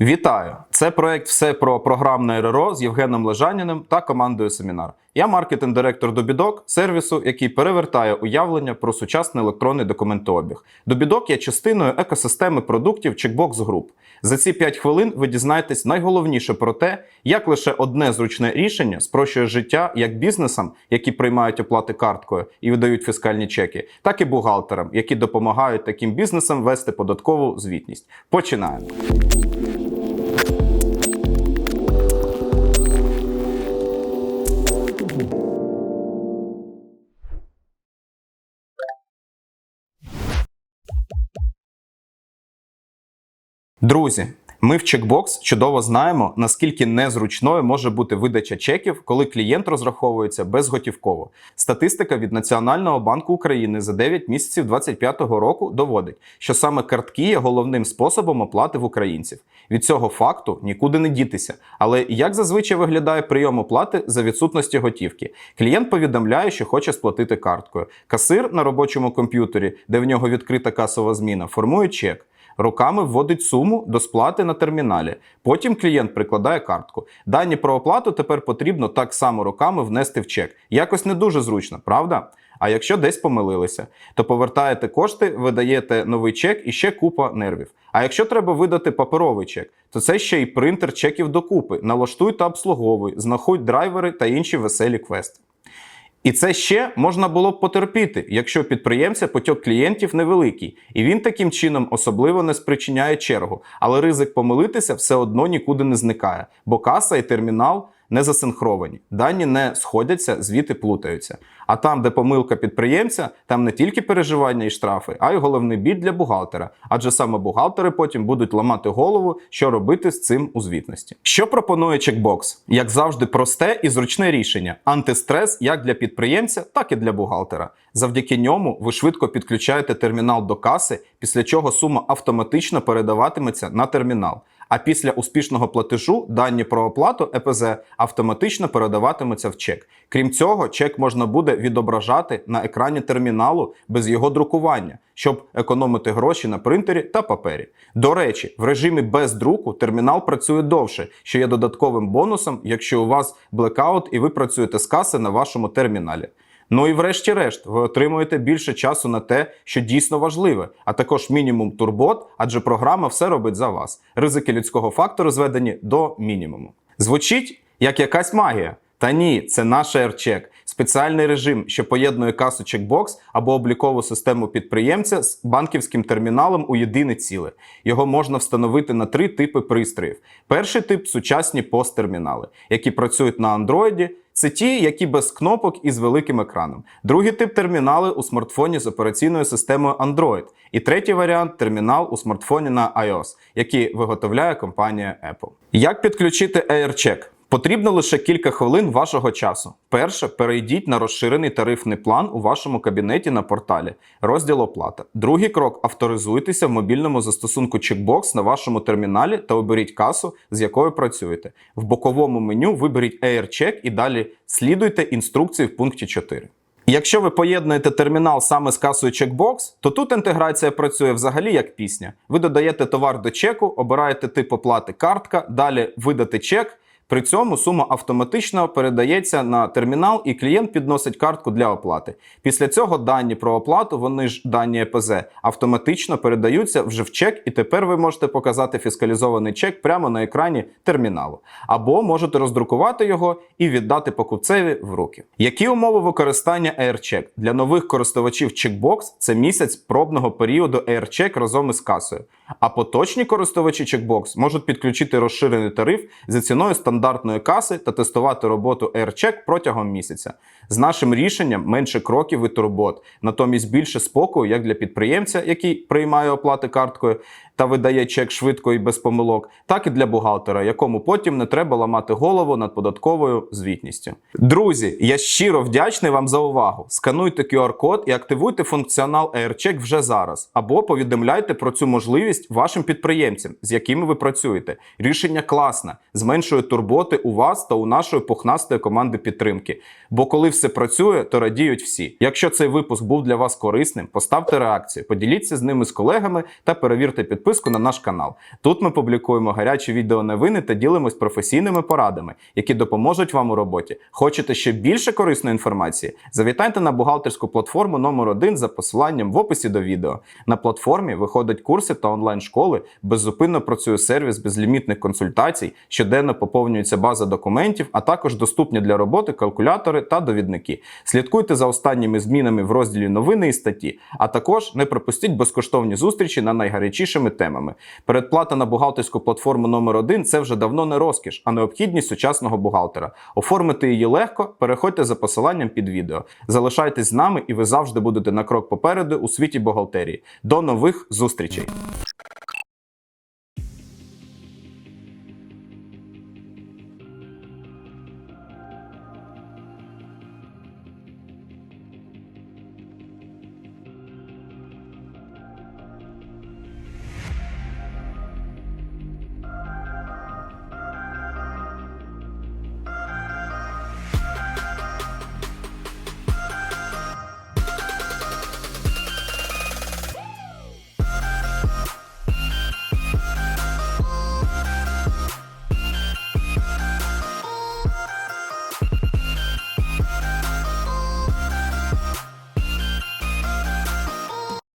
Вітаю! Це проект Все про програмне РРО з Євгеном Лежаніним та командою Семінар. Я маркетинг-директор Добідок, сервісу, який перевертає уявлення про сучасний електронний документообіг. Добідок є частиною екосистеми продуктів Checkbox Group. За ці 5 хвилин ви дізнаєтесь найголовніше про те, як лише одне зручне рішення спрощує життя як бізнесам, які приймають оплати карткою і видають фіскальні чеки, так і бухгалтерам, які допомагають таким бізнесам вести податкову звітність. Починаємо. Друзі, ми в Checkbox чудово знаємо, наскільки незручною може бути видача чеків, коли клієнт розраховується безготівково. Статистика від Національного банку України за 9 місяців 2025 року доводить, що саме картки є головним способом оплати в українців. Від цього факту нікуди не дітися. Але як зазвичай виглядає прийом оплати за відсутності готівки? Клієнт повідомляє, що хоче сплатити карткою. Касир на робочому комп'ютері, де в нього відкрита касова зміна, формує чек. Руками вводить суму до сплати на терміналі. Потім клієнт прикладає картку. Дані про оплату тепер потрібно так само руками внести в чек. Якось не дуже зручно, правда? А якщо десь помилилися, то повертаєте кошти, видаєте новий чек і ще купа нервів. А якщо треба видати паперовий чек, то це ще й принтер чеків докупи. Налаштуй та обслуговуй, знаходь драйвери та інші веселі квести. І це ще можна було б потерпіти, якщо підприємця потік клієнтів невеликий, і він таким чином особливо не спричиняє чергу. Але ризик помилитися все одно нікуди не зникає, бо каса і термінал не засинхровані, дані не сходяться, звіти плутаються. А там, де помилка підприємця, там не тільки переживання і штрафи, а й головний біль для бухгалтера. Адже саме бухгалтери потім будуть ламати голову, що робити з цим у звітності. Що пропонує чекбокс? Як завжди, просте і зручне рішення: антистрес як для підприємця, так і для бухгалтера. Завдяки ньому ви швидко підключаєте термінал до каси, після чого сума автоматично передаватиметься на термінал. А після успішного платежу дані про оплату ЕПЗ автоматично передаватимуться в чек. Крім цього, чек можна буде відображати на екрані терміналу без його друкування, щоб економити гроші на принтері та папері. До речі, в режимі без друку термінал працює довше, що є додатковим бонусом, якщо у вас блекаут і ви працюєте з каси на вашому терміналі. Ну і врешті-решт, ви отримуєте більше часу на те, що дійсно важливе, а також мінімум турбот, адже програма все робить за вас. Ризики людського фактору зведені до мінімуму. Звучить як якась магія. Та ні, це наш AirCheck. спеціальний режим, що поєднує касу чекбокс або облікову систему підприємця з банківським терміналом у єдине ціле. Його можна встановити на три типи пристроїв. Перший тип сучасні посттермінали, які працюють на Android. Це ті, які без кнопок і з великим екраном. Другий тип термінали у смартфоні з операційною системою Android. І третій варіант термінал у смартфоні на iOS, який виготовляє компанія Apple. Як підключити AirCheck? Потрібно лише кілька хвилин вашого часу. Перше, перейдіть на розширений тарифний план у вашому кабінеті на порталі, розділ оплата. Другий крок авторизуйтеся в мобільному застосунку Checkbox на вашому терміналі та оберіть касу, з якою працюєте. В боковому меню виберіть AirCheck і далі слідуйте інструкції в пункті 4. Якщо ви поєднуєте термінал саме з касою Checkbox, то тут інтеграція працює взагалі як пісня. Ви додаєте товар до чеку, обираєте тип оплати картка, далі видати чек. При цьому сума автоматично передається на термінал, і клієнт підносить картку для оплати. Після цього дані про оплату, вони ж дані ЕПЗ, автоматично передаються вже в чек, і тепер ви можете показати фіскалізований чек прямо на екрані терміналу. Або можете роздрукувати його і віддати покупцеві в руки. Які умови використання AirCheck? Для нових користувачів Checkbox це місяць пробного періоду AirCheck разом із касою. А поточні користувачі Checkbox можуть підключити розширений тариф за ціною стандартної каси та тестувати роботу AirCheck протягом місяця. З нашим рішенням менше кроків і турбот, натомість більше спокою як для підприємця, який приймає оплати карткою та видає чек швидко і без помилок, так і для бухгалтера, якому потім не треба ламати голову над податковою звітністю. Друзі, я щиро вдячний вам за увагу. Скануйте QR-код і активуйте функціонал AirCheck вже зараз, або повідомляйте про цю можливість можливість вашим підприємцям, з якими ви працюєте. Рішення класне, зменшує турботи у вас та у нашої пухнастої команди підтримки. Бо коли все працює, то радіють всі. Якщо цей випуск був для вас корисним, поставте реакцію, поділіться з ними з колегами та перевірте підписку на наш канал. Тут ми публікуємо гарячі відеоновини та ділимось професійними порадами, які допоможуть вам у роботі. Хочете ще більше корисної інформації? Завітайте на бухгалтерську платформу номер 1 за посиланням в описі до відео. На платформі виходять курси та онлайн-школи, беззупинно працює сервіс безлімітних консультацій, щоденно поповнюється база документів, а також доступні для роботи калкулятори та довідники. Слідкуйте за останніми змінами в розділі новини і статті, а також не пропустіть безкоштовні зустрічі на найгарячішими темами. Передплата на бухгалтерську платформу номер 1 це вже давно не розкіш, а необхідність сучасного бухгалтера. Оформити її легко, переходьте за посиланням під відео. Залишайтесь з нами, і ви завжди будете на крок попереду у світі бухгалтерії. До нових зустрічей!